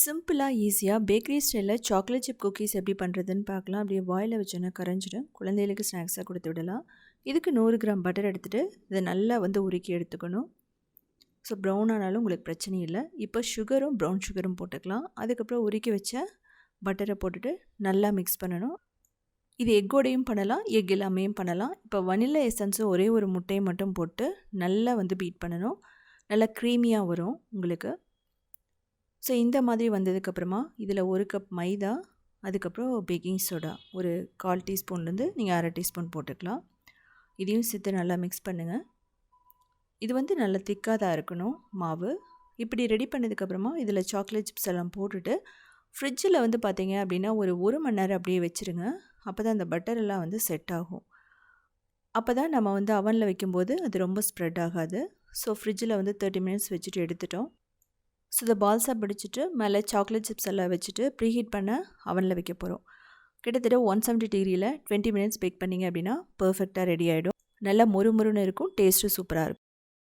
சிம்பிளாக ஈஸியாக பேக்கரி ஸ்டைலில் சாக்லேட் சிப் குக்கீஸ் எப்படி பண்ணுறதுன்னு பார்க்கலாம். அப்படியே வாயில் வச்சோன்னா கரைஞ்சிடும். குழந்தைகளுக்கு ஸ்நாக்ஸாக கொடுத்து விடலாம். இதுக்கு நூறு கிராம் பட்டர் எடுத்துகிட்டு இதை நல்லா வந்து உருக்கி எடுத்துக்கணும். ஸோ ப்ரௌன் ஆனாலும் உங்களுக்கு பிரச்சனை இல்லை. இப்போ சுகரும் ப்ரௌன் சுகரும் போட்டுக்கலாம். அதுக்கப்புறம் உருக்கி வச்ச பட்டரை போட்டுட்டு நல்லா மிக்ஸ் பண்ணணும். இது எக்கோடையும் பண்ணலாம் எக் இல்லாமையும் பண்ணலாம். இப்போ வனிலா எசன்ஸும் ஒரே ஒரு முட்டையை மட்டும் போட்டு நல்லா வந்து பீட் பண்ணணும். நல்லா க்ரீமியாக வரும் உங்களுக்கு. ஸோ இந்த மாதிரி வந்ததுக்கப்புறமா இதில் ஒரு கப் மைதா அதுக்கப்புறம் பேக்கிங் சோடா ஒரு கால் டீஸ்பூன்லேருந்து நீங்கள் அரை டீஸ்பூன் போட்டுக்கலாம். இதையும் சேர்த்து நல்லா மிக்ஸ் பண்ணுங்கள் இது வந்து நல்லா திக்காக தான் இருக்கணும் மாவு. இப்படி ரெடி பண்ணதுக்கப்புறமா இதில் சாக்லேட் சிப்ஸ் எல்லாம் போட்டுட்டு ஃப்ரிட்ஜில் வந்து பார்த்தீங்க அப்படின்னா ஒரு ஒரு மணி நேரம் அப்படியே வச்சுருங்க. அப்போ தான் அந்த பட்டர் எல்லாம் வந்து செட் ஆகும். அப்போ தான் நம்ம வந்து அவனில் வைக்கும்போது அது ரொம்ப ஸ்ப்ரெட் ஆகாது. ஸோ ஃப்ரிட்ஜில் வந்து தேர்ட்டி மினிட்ஸ் வச்சுட்டு எடுத்துட்டோம். ஸோ இதை பால்ஸாக பிடிச்சிட்டு மேலே சாக்லேட் சிப்ஸ் எல்லாம் வச்சுட்டு ப்ரீஹீட் பண்ண அவனில் வைக்க போகிறோம் கிட்டத்தட்ட ஒன் செவன்ட்டி டிகிரியில் டுவெண்ட்டி மினிட்ஸ் பேக் பண்ணிங்க அப்படின்னா பர்ஃபெக்டாக ரெடி ஆகிடும் நல்லா மொறு மொறுன்னு இருக்கும் டேஸ்ட்டு சூப்பராக இருக்கும்.